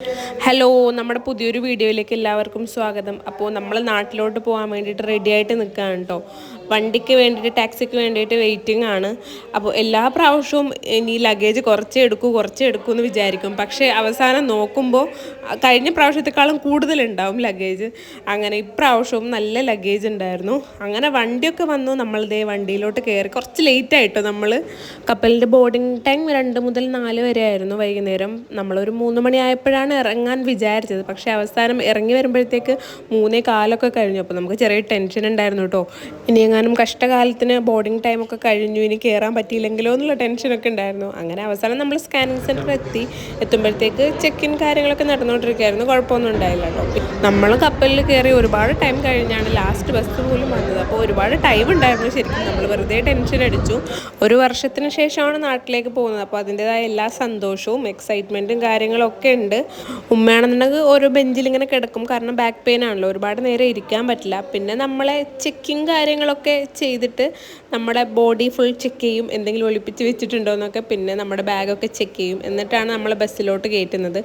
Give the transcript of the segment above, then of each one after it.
Hello നമ്മുടെ പുതിയൊരു വീഡിയോയിലേക്ക് എല്ലാവർക്കും സ്വാഗതം. അപ്പോൾ നമ്മൾ നാട്ടിലോട്ട് പോകാൻ വേണ്ടിയിട്ട് റെഡി ആയിട്ട് നിൽക്കുകയാണ് കേട്ടോ വണ്ടിക്ക് വേണ്ടിയിട്ട് ടാക്സിക്ക് വേണ്ടിയിട്ട് വെയിറ്റിംഗ് ആണ്. അപ്പോൾ എല്ലാ പ്രാവശ്യവും ഇനി ലഗേജ് കുറച്ചേ എടുക്കൂ കുറച്ചേ എടുക്കൂ എന്ന് വിചാരിക്കും. പക്ഷേ അവസാനം നോക്കുമ്പോൾ കഴിഞ്ഞ പ്രാവശ്യത്തെക്കാളും കൂടുതലുണ്ടാവും ലഗേജ് അങ്ങനെ ഇപ്രാവശ്യവും നല്ല ലഗേജ് ഉണ്ടായിരുന്നു. അങ്ങനെ വണ്ടിയൊക്കെ വന്നു. നമ്മളിതേ വണ്ടിയിലോട്ട് കയറി കുറച്ച് ലേറ്റ് ആയിട്ടോ നമ്മൾ കപ്പലിന്റെ ബോർഡിംഗ് ടൈം രണ്ട് മുതൽ നാല് വരെ ആയിരുന്നു വൈകുന്നേരം. നമ്മളൊരു മൂന്ന് മണിയായപ്പോഴാണ് ഇറങ്ങാൻ വിചാരിച്ചത്. പക്ഷേ അവസാനം ഇറങ്ങി വരുമ്പോഴത്തേക്ക് മൂന്നേ കാലൊക്കെ കഴിഞ്ഞു. അപ്പോൾ നമുക്ക് ചെറിയ ടെൻഷൻ ഉണ്ടായിരുന്നു കേട്ടോ ഇനി എങ്ങാനും കഷ്ടകാലത്തിന് ബോർഡിംഗ് ടൈമൊക്കെ കഴിഞ്ഞു ഇനി കയറാൻ പറ്റിയില്ലെങ്കിലോ എന്നുള്ള ടെൻഷനൊക്കെ ഉണ്ടായിരുന്നു. അങ്ങനെ അവസാനം നമ്മൾ സ്കാനിങ് സെന്റർ എത്തി. എത്തുമ്പോഴത്തേക്ക് ചെക്ക് ഇൻ കാര്യങ്ങളൊക്കെ നടന്നുകൊണ്ടിരിക്കുകയായിരുന്നു. കുഴപ്പമൊന്നും ഉണ്ടായില്ല കേട്ടോ. നമ്മൾ കപ്പലിൽ കയറി ഒരുപാട് ടൈം കഴിഞ്ഞാണ് ലാസ്റ്റ് ബസ് പോലും വന്നത്. അപ്പോൾ ഒരുപാട് ടൈം ഉണ്ടായിരുന്നു ശരിക്കും. നമ്മൾ വെറുതെ ടെൻഷൻ അടിച്ചു. ഒരു വർഷത്തിന് ശേഷമാണ് നാട്ടിലേക്ക് പോകുന്നത്. അപ്പോൾ അതിന്റെതായ എല്ലാ സന്തോഷവും എക്സൈറ്റ്മെന്റും കാര്യങ്ങളൊക്കെ ഉണ്ട്. ഉമ്മയാണെന്നുണ്ടെങ്കിൽ ഓരോ ബെഞ്ചിൽ ഇങ്ങനെ കിടക്കും. കാരണം ബാക്ക് പെയിൻ ആണല്ലോ. ഒരുപാട് നേരം ഇരിക്കാൻ പറ്റില്ല. പിന്നെ നമ്മളെ ചെക്കിങ് കാര്യങ്ങളൊക്കെ ചെയ്തിട്ട് നമ്മുടെ ബോഡി ഫുൾ ചെക്ക് ചെയ്യും എന്തെങ്കിലും ഒളിപ്പിച്ച് വെച്ചിട്ടുണ്ടോ എന്നൊക്കെ പിന്നെ നമ്മുടെ ബാഗൊക്കെ ചെക്ക് ചെയ്യും. എന്നിട്ടാണ് നമ്മളെ ബസ്സിലോട്ട് കയറ്റുന്നത്.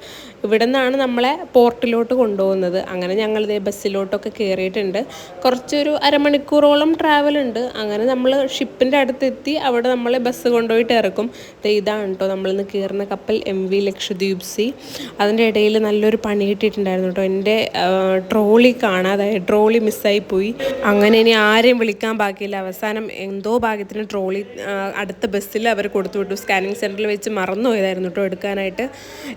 ഇവിടെ നിന്നാണ് നമ്മളെ പോർട്ടിലോട്ട് കൊണ്ടുപോകുന്നത്. അങ്ങനെ ഞങ്ങൾ ഇതേ ബസ്സിലോട്ടൊക്കെ കയറിയിട്ടുണ്ട് കുറച്ചൊരു അരമണിക്കൂറോളം ട്രാവൽ ഉണ്ട്. അങ്ങനെ നമ്മൾ ഷിപ്പിന്റെ അടുത്തെത്തി അവിടെ നമ്മളെ ബസ് കൊണ്ടുപോയിട്ട് ഇറക്കും. ഇതാണ് കേട്ടോ നമ്മളിന്ന് കയറുന്ന കപ്പൽ എം വി ലക്ഷദ്വീപ് സി അതിന്റെ ഇടയിൽ നല്ലൊരു പണി കിട്ടിയിട്ടുണ്ടായിരുന്നു കേട്ടോ എന്റെ ട്രോളി കാണാതായി ട്രോളി മിസ്സായി പോയി. അങ്ങനെ ഇനി ആരെയും വിളിക്കാൻ ബാക്കിയില്ല. അവസാനം എന്തോ ഭാഗ്യത്തിന് ട്രോളി അടുത്ത ബസ്സിൽ അവർ കൊടുത്തു വിട്ടു. സ്കാനിങ് സെന്ററിൽ വെച്ച് മറന്നു പോയതായിരുന്നു കേട്ടോ എടുക്കാനായിട്ട്.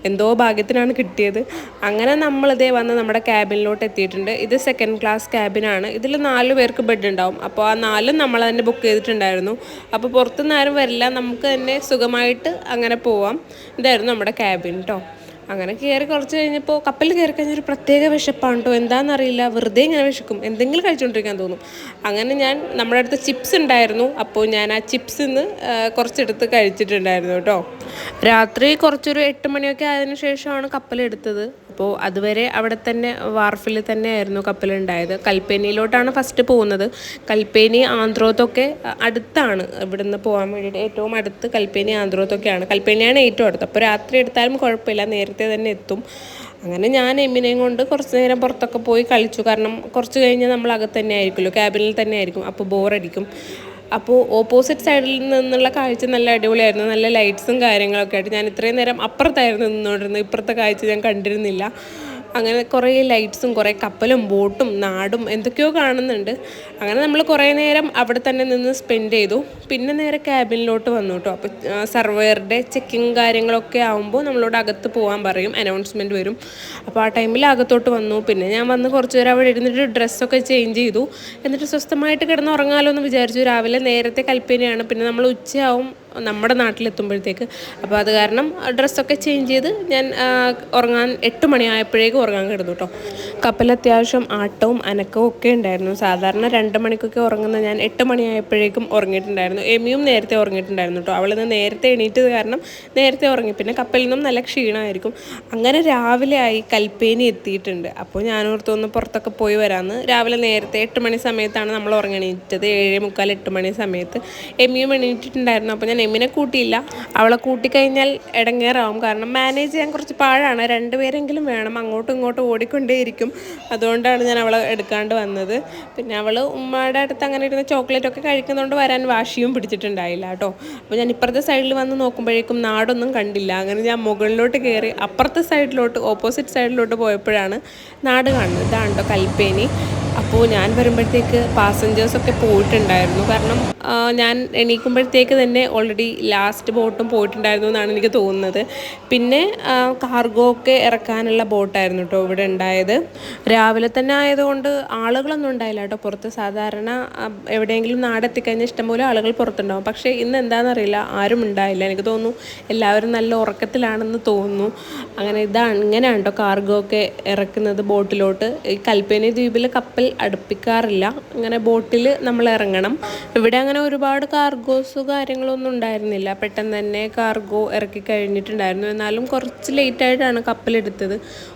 എന്തോ ഭാഗ്യത്തിനാണ് കിട്ടിയത്. അങ്ങനെ നമ്മളിതേ വന്ന് നമ്മുടെ ക്യാബിനിലോട്ട് എത്തിയിട്ടുണ്ട്. ഇത് സെക്കൻഡ് ക്ലാസ് ക്യാബിനാണ്. ഇതിൽ നാല് പേർക്ക് ബെഡ് ഉണ്ടാവും. അപ്പോൾ ആ നാലും നമ്മൾ തന്നെ ബുക്ക് ചെയ്തിട്ടുണ്ടായിരുന്നു. അപ്പോൾ പുറത്തുനിന്ന് ആരും വരില്ല. നമുക്ക് തന്നെ സുഖമായിട്ട് അങ്ങനെ പോവാം. ഇതായിരുന്നു നമ്മുടെ ക്യാബിൻ കേട്ടോ അങ്ങനെ കയറി കുറച്ച് കഴിഞ്ഞപ്പോൾ കപ്പലിൽ കയറി കഴിഞ്ഞാൽ ഒരു പ്രത്യേക വിശപ്പാണ് കേട്ടോ എന്താണെന്നറിയില്ല വെറുതെ ഇങ്ങനെ വിശക്കും. എന്തെങ്കിലും കഴിച്ചുകൊണ്ടിരിക്കാൻ തോന്നും. അങ്ങനെ ഞാൻ നമ്മുടെ അടുത്ത് ചിപ്സ് ഉണ്ടായിരുന്നു. അപ്പോൾ ഞാൻ ആ ചിപ്സ് നിന്ന് കുറച്ചെടുത്ത് കഴിച്ചിട്ടുണ്ടായിരുന്നു കേട്ടോ രാത്രി കുറച്ചൊരു എട്ട് മണിയൊക്കെ ആയതിനു ശേഷമാണ് കപ്പലെടുത്തത്. അപ്പോൾ അതുവരെ അവിടെ തന്നെ വാർഫിൽ തന്നെയായിരുന്നു കപ്പലുണ്ടായത്. കൽപ്പേനിയിലോട്ടാണ് ഫസ്റ്റ് പോകുന്നത്. കൽപ്പേനി ആന്ധ്രോത്തൊക്കെ അടുത്താണ് ഇവിടുന്ന് പോകാൻ വേണ്ടിയിട്ട് ഏറ്റവും അടുത്ത് കൽപ്പേനി ആന്ധ്രോത്തൊക്കെയാണ്. കൽപ്പേനിയാണ് ഏറ്റവും അടുത്ത്. അപ്പോൾ രാത്രി എടുത്താലും കുഴപ്പമില്ല നേരത്തെ തന്നെ എത്തും. അങ്ങനെ ഞാൻ എമ്മിനെയും കൊണ്ട് കുറച്ച് നേരം പുറത്തൊക്കെ പോയി കളിച്ചു. കാരണം കുറച്ച് കഴിഞ്ഞാൽ നമ്മൾ അകത്ത് തന്നെ ആയിരിക്കുമല്ലോ ക്യാബിനിൽ തന്നെ ആയിരിക്കും. അപ്പോൾ ബോറടിക്കും അപ്പോൾ ഓപ്പോസിറ്റ് സൈഡിൽ നിന്നുള്ള കാഴ്ച നല്ല അടിപൊളിയായിരുന്നു. നല്ല ലൈറ്റ്സും കാര്യങ്ങളൊക്കെ ആയിട്ട്. ഞാൻ ഇത്രയും നേരം അപ്പുറത്തായിരുന്നു നിന്നുകൊണ്ടിരുന്നത്. ഇപ്പുറത്തെ കാഴ്ച ഞാൻ കണ്ടിരുന്നില്ല. അങ്ങനെ കുറേ ലൈറ്റ്സും കുറേ കപ്പലും ബോട്ടും നാടും എന്തൊക്കെയോ കാണുന്നുണ്ട്. അങ്ങനെ നമ്മൾ കുറേ നേരം അവിടെ തന്നെ നിന്ന് സ്പെൻഡ് ചെയ്തു. പിന്നെ നേരെ ക്യാബിനിലോട്ട് വന്നു കേട്ടോ അപ്പോൾ സർവേറുടെ ചെക്കിങ് കാര്യങ്ങളൊക്കെ ആകുമ്പോൾ നമ്മളോട് അകത്ത് പോകാൻ പറയും. അനൗൺസ്മെന്റ് വരും. അപ്പോൾ ആ ടൈമിൽ അകത്തോട്ട് വന്നു. പിന്നെ ഞാൻ വന്ന് കുറച്ച് നേരം അവിടെ ഇരുന്നിട്ട് ഡ്രസ്സൊക്കെ ചേഞ്ച് ചെയ്തു. എന്നിട്ട് സ്വസ്ഥമായിട്ട് കിടന്ന് ഉറങ്ങാമല്ലോ എന്ന് വിചാരിച്ചു. രാവിലെ നേരത്തെ കൽപ്പനയാണ്. പിന്നെ നമ്മൾ ഉച്ചയാവും. നമ്മുടെ നാട്ടിലെത്തുമ്പോഴത്തേക്ക്. അപ്പോൾ അത് കാരണം ഡ്രസ്സൊക്കെ ചേഞ്ച് ചെയ്ത് ഞാൻ ഉറങ്ങാൻ എട്ട് മണിയായപ്പോഴേക്കും ഉറങ്ങാൻ കിടന്നു കേട്ടോ കപ്പൽ അത്യാവശ്യം ആട്ടവും അനക്കവും ഒക്കെ ഉണ്ടായിരുന്നു. സാധാരണ രണ്ട് മണിക്കൊക്കെ ഉറങ്ങുന്ന ഞാൻ എട്ട് മണിയായപ്പോഴേക്കും ഉറങ്ങിയിട്ടുണ്ടായിരുന്നു. എമിയും നേരത്തെ ഉറങ്ങിയിട്ടുണ്ടായിരുന്നു കേട്ടോ അവളിന്ന് നേരത്തെ എണീറ്റത് കാരണം നേരത്തെ ഉറങ്ങി. പിന്നെ കപ്പലിൽ നിന്നും നല്ല ക്ഷീണമായിരിക്കും. അങ്ങനെ രാവിലെ ആയി കൽപ്പേനി എത്തിയിട്ടുണ്ട്. അപ്പോൾ ഞാൻ ഓർത്തൊന്ന് പുറത്തൊക്കെ പോയി വരാമെന്ന് രാവിലെ നേരത്തെ എട്ട് മണി സമയത്താണ് നമ്മൾ ഉറങ്ങണീറ്റത് ഏഴ് മുക്കാൽ എട്ട് മണി സമയത്ത്. എമിയും എണീറ്റിട്ടുണ്ടായിരുന്നു. അപ്പോൾ ഞാൻ എമ്മിനെ കൂട്ടിയില്ല. അവളെ കൂട്ടിക്കഴിഞ്ഞാൽ ഇടങ്ങേറാവും. കാരണം മാനേജ് ചെയ്യാൻ കുറച്ച് പാഴാണ് രണ്ടുപേരെങ്കിലും വേണം. അങ്ങോട്ടും ഇങ്ങോട്ടും ഓടിക്കൊണ്ടേയിരിക്കും അതുകൊണ്ടാണ് ഞാൻ അവളെ എടുക്കാണ്ട് വന്നത്. പിന്നെ അവൾ ഉമ്മയുടെ അടുത്ത് അങ്ങനെ ഇരുന്ന ചോക്ലേറ്റ് ഒക്കെ കഴിക്കുന്നതുകൊണ്ട് വരാൻ വാശിയും പിടിച്ചിട്ടുണ്ടായില്ല കേട്ടോ. അപ്പോൾ ഞാൻ ഇപ്പുറത്തെ സൈഡിൽ വന്ന് നോക്കുമ്പോഴേക്കും നാടൊന്നും കണ്ടില്ല. അങ്ങനെ ഞാൻ മുകളിലോട്ട് കയറി അപ്പുറത്തെ സൈഡിലോട്ട് ഓപ്പോസിറ്റ് സൈഡിലോട്ട് പോയപ്പോഴാണ് നാട് കാണുന്നത്. ഇതാണ് കേട്ടോ കൽപ്പേനി. അപ്പോൾ ഞാൻ വരുമ്പോഴത്തേക്ക് പാസഞ്ചേഴ്സൊക്കെ പോയിട്ടുണ്ടായിരുന്നു. കാരണം ഞാൻ എണീക്കുമ്പോഴത്തേക്ക് തന്നെ ഓൾറെഡി ലാസ്റ്റ് ബോട്ടും പോയിട്ടുണ്ടായിരുന്നു എന്നാണ് എനിക്ക് തോന്നുന്നത്. പിന്നെ കാർഗോ ഒക്കെ ഇറക്കാനുള്ള ബോട്ടായിരുന്നു കേട്ടോ ഇവിടെ ഉണ്ടായത്. രാവിലെ തന്നെ ആയതുകൊണ്ട് ആളുകളൊന്നും ഉണ്ടായില്ല കേട്ടോ പുറത്ത് സാധാരണ എവിടെയെങ്കിലും നാടെത്തിക്കഴിഞ്ഞാൽ ഇഷ്ടംപോലെ ആളുകൾ പുറത്തുണ്ടാവും. പക്ഷേ ഇന്ന് എന്താണെന്നറിയില്ല ആരും ഉണ്ടായില്ല. എനിക്ക് തോന്നുന്നു എല്ലാവരും നല്ല ഉറക്കത്തിലാണെന്ന് തോന്നുന്നു. അങ്ങനെ ഇതാണ് ഇങ്ങനെയാണ് കേട്ടോ കാർഗോ ഒക്കെ ഇറക്കുന്നത് ബോട്ടിലോട്ട് ഈ കൽപ്പേനി ദ്വീപിൽ കപ്പൽ അടുപ്പിക്കാറില്ല. അങ്ങനെ ബോട്ടിൽ നമ്മൾ ഇറങ്ങണം. ഇവിടെ അങ്ങനെ ഒരുപാട് കാർഗോസ് കാര്യങ്ങളൊന്നും ഉണ്ടായിരുന്നില്ല. പെട്ടെന്ന് തന്നെ കാർഗോ ഇറക്കി കഴിഞ്ഞിട്ടുണ്ടായിരുന്നു. എന്നാലും കുറച്ച് ലേറ്റ് ആയിട്ടാണ് കപ്പലെടുത്തത്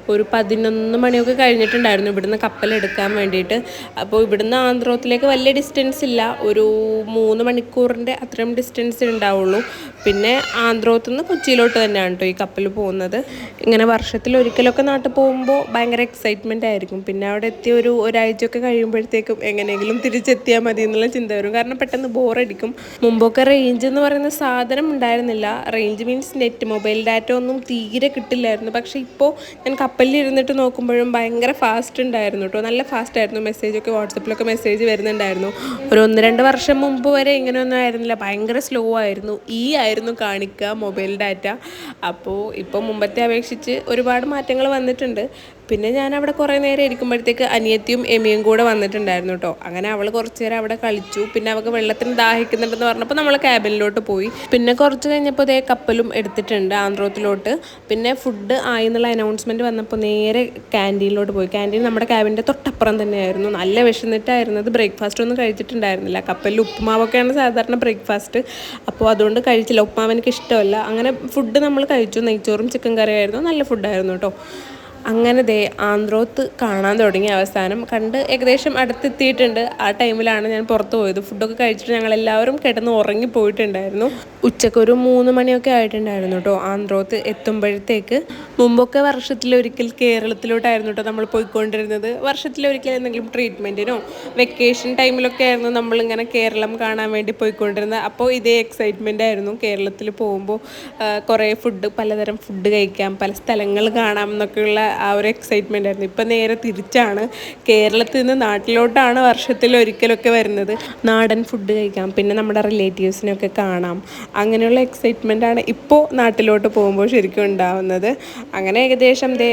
ഒരു പതിനൊന്ന് മണിയൊക്കെ കഴിഞ്ഞിട്ടുണ്ടായിരുന്നു ഇവിടുന്ന് കപ്പലെടുക്കാൻ വേണ്ടിയിട്ട്. അപ്പോൾ ഇവിടുന്ന് ആന്ധ്രോത്തിലേക്ക് വലിയ ഡിസ്റ്റൻസ് ഇല്ല. ഒരു മൂന്ന് മണിക്കൂറിന്റെ അത്രയും ഡിസ്റ്റൻസ് ഉണ്ടാവുള്ളൂ. പിന്നെ ആന്ധ്രോത്ത് നിന്ന് കൊച്ചിയിലോട്ട് തന്നെയാണ് കേട്ടോ ഈ കപ്പൽ പോകുന്നത്. ഇങ്ങനെ വർഷത്തിൽ ഒരിക്കലൊക്കെ നാട്ടിൽ പോകുമ്പോൾ ഭയങ്കര എക്സൈറ്റ്മെന്റ് ആയിരിക്കും. പിന്നെ അവിടെ എത്തിയ ഒരു ഒരാഴ്ചയൊക്കെ കഴിയുമ്പോഴത്തേക്കും എങ്ങനെയെങ്കിലും തിരിച്ചെത്തിയാൽ മതി എന്നുള്ള ചിന്ത വരും. കാരണം പെട്ടെന്ന് ബോറടിക്കും മുമ്പൊക്കെ റേഞ്ച് എന്ന് പറയുന്ന സാധനം ഉണ്ടായിരുന്നില്ല. Range means net mobile data ഒന്നും തീരെ കിട്ടില്ലായിരുന്നു. പക്ഷേ ഇപ്പോൾ ഞാൻ കപ്പലിൽ ഇരുന്നിട്ട് നോക്കുമ്പോഴും ഭയങ്കര ഫാസ്റ്റ് ഉണ്ടായിരുന്നു കേട്ടോ നല്ല ഫാസ്റ്റ് ആയിരുന്നു. മെസ്സേജൊക്കെ വാട്സപ്പിലൊക്കെ മെസ്സേജ് വരുന്നുണ്ടായിരുന്നു. ഒരു ഒന്ന് രണ്ട് വർഷം മുമ്പ് വരെ ഇങ്ങനെയൊന്നും ആയിരുന്നില്ല. ഭയങ്കര സ്ലോ ആയിരുന്നു. ഈ ആയിരുന്നു കാണിക്കുക മൊബൈൽ ഡാറ്റ അപ്പോൾ ഇപ്പോൾ മുമ്പത്തെ അപേക്ഷിച്ച് ഒരുപാട് മാറ്റങ്ങൾ വന്നിട്ടുണ്ട്. പിന്നെ ഞാൻ അവിടെ കുറേ നേരം ഇരിക്കുമ്പോഴത്തേക്ക് അനിയത്തിയും എമിയും കൂടെ വന്നിട്ടുണ്ടായിരുന്നു കേട്ടോ അങ്ങനെ അവൾ കുറച്ച് നേരം അവിടെ കളിച്ചു. പിന്നെ അവൾക്ക് വെള്ളത്തിന് ദാഹിക്കുന്നുണ്ടെന്ന് പറഞ്ഞപ്പോൾ നമ്മൾ ക്യാബിനിലോട്ട് പോയി. പിന്നെ കുറച്ച് കഴിഞ്ഞപ്പോൾ ഇതേ കപ്പലും എടുത്തിട്ടുണ്ട് ആന്ധ്രോത്തിലോട്ട്. പിന്നെ ഫുഡ് ആയി എന്നുള്ള അനൗൺസ്മെന്റ് വന്നപ്പോൾ നേരെ ക്യാന്റീനിലോട്ട് പോയി. ക്യാന്റീൻ നമ്മുടെ ക്യാബിന്റെ തൊട്ടപ്പുറം തന്നെയായിരുന്നു. നല്ല വിശന്നിട്ടായിരുന്നത്. ബ്രേക്ക്ഫാസ്റ്റ് ഒന്നും കഴിച്ചിട്ടുണ്ടായിരുന്നില്ല. കപ്പലിൽ ഉപ്പുമാവൊക്കെയാണ് സാധാരണ ബ്രേക്ക്ഫാസ്റ്റ് അപ്പോൾ അതുകൊണ്ട് കഴിച്ചില്ല. ഉപ്പുമാവ് എനിക്ക് ഇഷ്ടമല്ല. അങ്ങനെ ഫുഡ് നമ്മൾ കഴിച്ചു. നെയ്ച്ചോറും ചിക്കൻ കറിയായിരുന്നു നല്ല ഫുഡായിരുന്നു കേട്ടോ അങ്ങനെ ദേ ആന്ത്രോത്ത് കാണാൻ തുടങ്ങി അവസാനം കണ്ട് ഏകദേശം അടുത്തെത്തിയിട്ടുണ്ട്. ആ ടൈമിലാണ് ഞാൻ പുറത്ത് പോയത്. ഫുഡൊക്കെ കഴിച്ചിട്ട് ഞങ്ങൾ എല്ലാവരും കിടന്ന് ഉറങ്ങിപ്പോയിട്ടുണ്ടായിരുന്നു ഉച്ചയ്ക്ക് ഒരു മൂന്ന് മണിയൊക്കെ ആയിട്ടുണ്ടായിരുന്നു കേട്ടോ ആന്ത്രോത്ത് എത്തുമ്പോഴത്തേക്ക്. മുമ്പൊക്കെ വർഷത്തിലൊരിക്കൽ കേരളത്തിലോട്ടായിരുന്നു കേട്ടോ നമ്മൾ പോയിക്കൊണ്ടിരുന്നത്. വർഷത്തിലൊരിക്കൽ എന്തെങ്കിലും ട്രീറ്റ്മെന്റിനോ വെക്കേഷൻ ടൈമിലൊക്കെ ആയിരുന്നു നമ്മളിങ്ങനെ കേരളം കാണാൻ വേണ്ടി പോയിക്കൊണ്ടിരുന്നത്. അപ്പോൾ ഇതേ എക്സൈറ്റ്മെന്റ് ആയിരുന്നു കേരളത്തിൽ പോകുമ്പോൾ കുറേ ഫുഡ് പലതരം ഫുഡ് കഴിക്കാം പല സ്ഥലങ്ങൾ കാണാം എന്നൊക്കെയുള്ള ആ ഒരു എക്സൈറ്റ്മെന്റ് ആയിരുന്നു. ഇപ്പം നേരെ തിരിച്ചാണ്. കേരളത്തിൽ നിന്ന് നാട്ടിലോട്ടാണ് വർഷത്തിൽ ഒരിക്കലൊക്കെ വരുന്നത്. നാടൻ ഫുഡ് കഴിക്കാം. പിന്നെ നമ്മുടെ റിലേറ്റീവ്സിനെയൊക്കെ കാണാം. അങ്ങനെയുള്ള എക്സൈറ്റ്മെന്റ് ആണ് ഇപ്പോൾ നാട്ടിലോട്ട് പോകുമ്പോൾ ശരിക്കും ഉണ്ടാവുന്നത്. അങ്ങനെ ഏകദേശം ദേ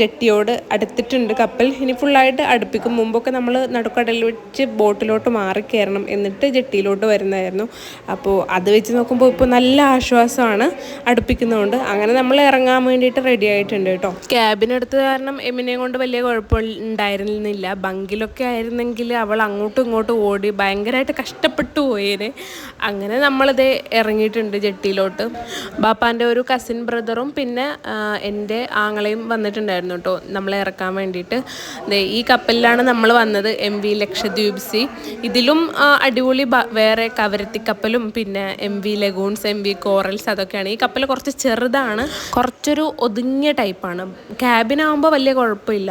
ജെട്ടിയോട് അടുത്തിട്ടുണ്ട് കപ്പൽ. ഇനി ഫുള്ളായിട്ട് അടുപ്പിക്കും. മുമ്പൊക്കെ നമ്മൾ നടുക്കടലിൽ വെച്ച് ബോട്ടിലോട്ട് മാറി കയറണം എന്നിട്ട് ജെട്ടിയിലോട്ട് വരുന്നതായിരുന്നു. അപ്പോൾ അത് വെച്ച് നോക്കുമ്പോൾ ഇപ്പോൾ നല്ല ആശ്വാസമാണ് അടുപ്പിക്കുന്നതുകൊണ്ട് അങ്ങനെ നമ്മൾ ഇറങ്ങാൻ വേണ്ടിയിട്ട് റെഡി ആയിട്ടുണ്ട് കേട്ടോ. ക്യാബിനെടുത്ത് കാരണം എമിനെ കൊണ്ട് വലിയ കുഴപ്പമുണ്ടായിരുന്നില്ല ബങ്കിലൊക്കെ ആയിരുന്നെങ്കിൽ അവൾ അങ്ങോട്ടും ഇങ്ങോട്ടും ഓടി ഭയങ്കരമായിട്ട് കഷ്ടപ്പെട്ടു പോയേനെ. അങ്ങനെ നമ്മളിത് ഇറങ്ങിയിട്ടുണ്ട് ജെട്ടിയിലോട്ട്. ബാപ്പാന്റെ ഒരു കസിൻ ബ്രദറും പിന്നെ എന്റെ ആങ്ങളെയും വന്നിട്ടുണ്ടായിരുന്നു കേട്ടോ നമ്മളെ ഇറക്കാൻ വേണ്ടിയിട്ട്. ഈ കപ്പലിലാണ് നമ്മൾ വന്നത് എം വി ലക്ഷദ്വീപ് സി. ഇതിലും അടിപൊളി വേറെ കവരത്തി കപ്പലും പിന്നെ M V lagoons M V corals അതൊക്കെയാണ്. ഈ കപ്പൽ കുറച്ച് ചെറുതാണ്. കുറച്ചൊരു ഒതുങ്ങിയ ടൈപ്പാണ് ക്യാബിനാകുമ്പോൾ വലിയ കുഴപ്പമില്ല.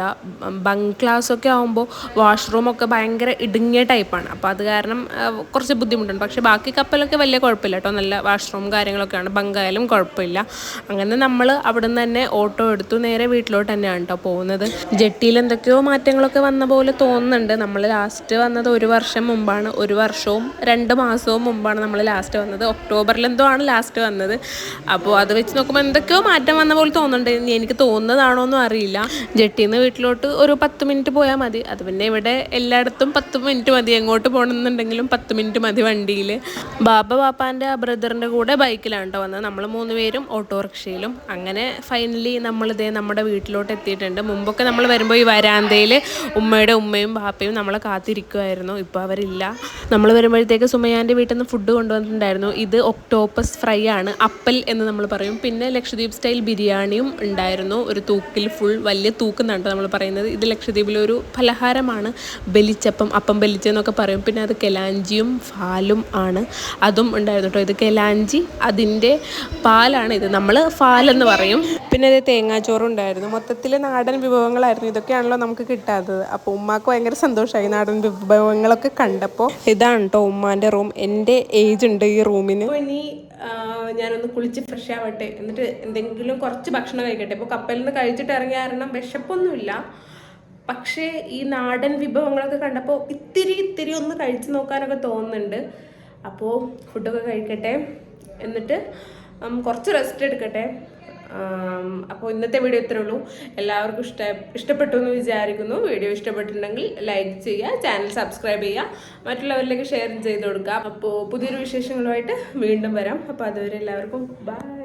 ബങ്ക് ക്ലാസ് ഒക്കെ ആകുമ്പോൾ വാഷ്റൂമൊക്കെ ഭയങ്കര ഇടുങ്ങിയ ടൈപ്പാണ് അപ്പോൾ അത് കാരണം കുറച്ച് ബുദ്ധിമുട്ടുണ്ട്. പക്ഷേ ബാക്കി കപ്പലൊക്കെ വലിയ കുഴപ്പമില്ല കേട്ടോ. നല്ല വാഷ്റൂം കാര്യങ്ങളൊക്കെയാണ് ബങ്കായാലും കുഴപ്പമില്ല. അങ്ങനെ നമ്മൾ അവിടെ നിന്ന് തന്നെ ഓട്ടോ എടുത്തു നേരെ വീട്ടിലോട്ട് തന്നെയാണ് കേട്ടോ പോകുന്നത്. ജെട്ടിയിൽ എന്തൊക്കെയോ മാറ്റങ്ങളൊക്കെ വന്ന പോലെ തോന്നുന്നുണ്ട്. നമ്മൾ ലാസ്റ്റ് വന്നത് ഒരു വർഷം മുമ്പാണ്. ഒരു വർഷവും രണ്ട് മാസവും മുമ്പാണ് നമ്മൾ ലാസ്റ്റ് വന്നത്. ഒക്ടോബറിൽ എന്തോ ആണ് ലാസ്റ്റ് വന്നത്. അപ്പോൾ അത് വെച്ച് നോക്കുമ്പോൾ എന്തൊക്കെയോ മാറ്റം വന്ന പോലെ തോന്നുന്നുണ്ട്. എനിക്ക് തോന്നുന്നതാണോ എന്നും അറിയില്ല. ജെട്ടിയിൽ നിന്ന് വീട്ടിലോട്ട് ഒരു പത്ത് മിനിറ്റ് പോയാൽ മതി. അത് പിന്നെ ഇവിടെ എല്ലായിടത്തും പത്ത് മിനിറ്റ് മതി. എങ്ങോട്ട് പോകണമെന്നുണ്ടെങ്കിലും പത്ത് മിനിറ്റ് മതി വണ്ടിയിൽ ബാബ ബാപ്പാന്റെ ബ്രദറിന്റെ കൂടെ ബൈക്കിലാണ് കേട്ടോ വന്നത്. നമ്മൾ മൂന്ന് പേരും ഓട്ടോറിക്ഷയിലും. അങ്ങനെ ഫൈനലി നമ്മളിതേ നമ്മുടെ വീട്ടിലോട്ട് എത്തിയിട്ടുണ്ട്. മുമ്പൊക്കെ നമ്മൾ വരുമ്പോൾ ഈ വരാന്തയിൽ ഉമ്മയുടെ ഉമ്മയും ബാപ്പയും നമ്മളെ കാത്തിരിക്കുമായിരുന്നു ഇപ്പോൾ അവരില്ല. നമ്മൾ വരുമ്പോഴത്തേക്ക് സുമയാന്റെ വീട്ടിൽ നിന്ന് ഫുഡ് കൊണ്ടുവന്നിട്ടുണ്ടായിരുന്നു. ഇത് ഒക്ടോപ്പസ് ഫ്രൈ ആണ്. അപ്പൽ എന്ന് നമ്മൾ പറയും. പിന്നെ ലക്ഷദ്വീപ് സ്റ്റൈൽ ബിരിയാണിയും ഉണ്ടായിരുന്നു. ഒരു തൂക്കിൽ ഫുൾ വലിയ തൂക്കുന്നാണ് നമ്മൾ പറയുന്നത്. ഇത് ലക്ഷദ്വീപിലെ ഒരു പലഹാരമാണ്. ബലിച്ചപ്പം അപ്പം ബലിച്ചെന്നൊക്കെ പറയും. പിന്നെ അത് കെലാഞ്ചിയും ഫാലും ആണ്. അതും ഉണ്ടായിരുന്നു കേട്ടോ. ഇത് കെലാഞ്ചി അതിന്റെ പാലാണ് ഇത്. നമ്മൾ ഫാലെന്ന് പറയും. പിന്നെ ഇത് തേങ്ങാച്ചോറും ഉണ്ടായിരുന്നു. മൊത്തത്തിൽ നാടൻ വിഭവങ്ങളായിരുന്നു. ഇതൊക്കെയാണല്ലോ നമുക്ക് കിട്ടാത്തത്. അപ്പോൾ ഉമ്മാക്ക് ഭയങ്കര സന്തോഷമായി നാടൻ വിഭവങ്ങളൊക്കെ കണ്ടപ്പോൾ ഇതാണ് കേട്ടോ ഉമ്മാന്റെ റൂം. എന്റെ ഏജ് ഉണ്ട് ഈ റൂമിന്. ഇനി ഞാനൊന്ന് കുളിച്ച് ഫ്രഷ് ആവട്ടെ. എന്നിട്ട് എന്തെങ്കിലും കുറച്ച് ഭക്ഷണം കഴിക്കട്ടെ. ഇപ്പോൾ കപ്പലിൽ നിന്ന് കഴിച്ചിട്ട് ഇറങ്ങിയ കാരണം വിശപ്പൊന്നുമില്ല. പക്ഷേ ഈ നാടൻ വിഭവങ്ങളൊക്കെ കണ്ടപ്പോൾ ഇത്തിരി ഇത്തിരി ഒന്ന് കഴിച്ചു നോക്കാനൊക്കെ തോന്നുന്നുണ്ട്. അപ്പോൾ ഫുഡൊക്കെ കഴിക്കട്ടെ. എന്നിട്ട് കുറച്ച് റെസ്റ്റ് എടുക്കട്ടെ. അപ്പോൾ ഇന്നത്തെ വീഡിയോ ഇത്രേ ഉള്ളൂ. എല്ലാവർക്കും ഇഷ്ട ഇഷ്ടപ്പെട്ടു എന്ന് വിചാരിക്കുന്നു. വീഡിയോ ഇഷ്ടപ്പെട്ടിട്ടുണ്ടെങ്കിൽ ലൈക്ക് ചെയ്യുക ചാനൽ സബ്സ്ക്രൈബ് ചെയ്യുക മറ്റുള്ളവരിലേക്ക് ഷെയർ ചെയ്ത് കൊടുക്കുക. അപ്പോൾ പുതിയൊരു വിശേഷങ്ങളുമായിട്ട് വീണ്ടും വരാം. അപ്പോൾ അതുവരെ എല്ലാവർക്കും ബൈ.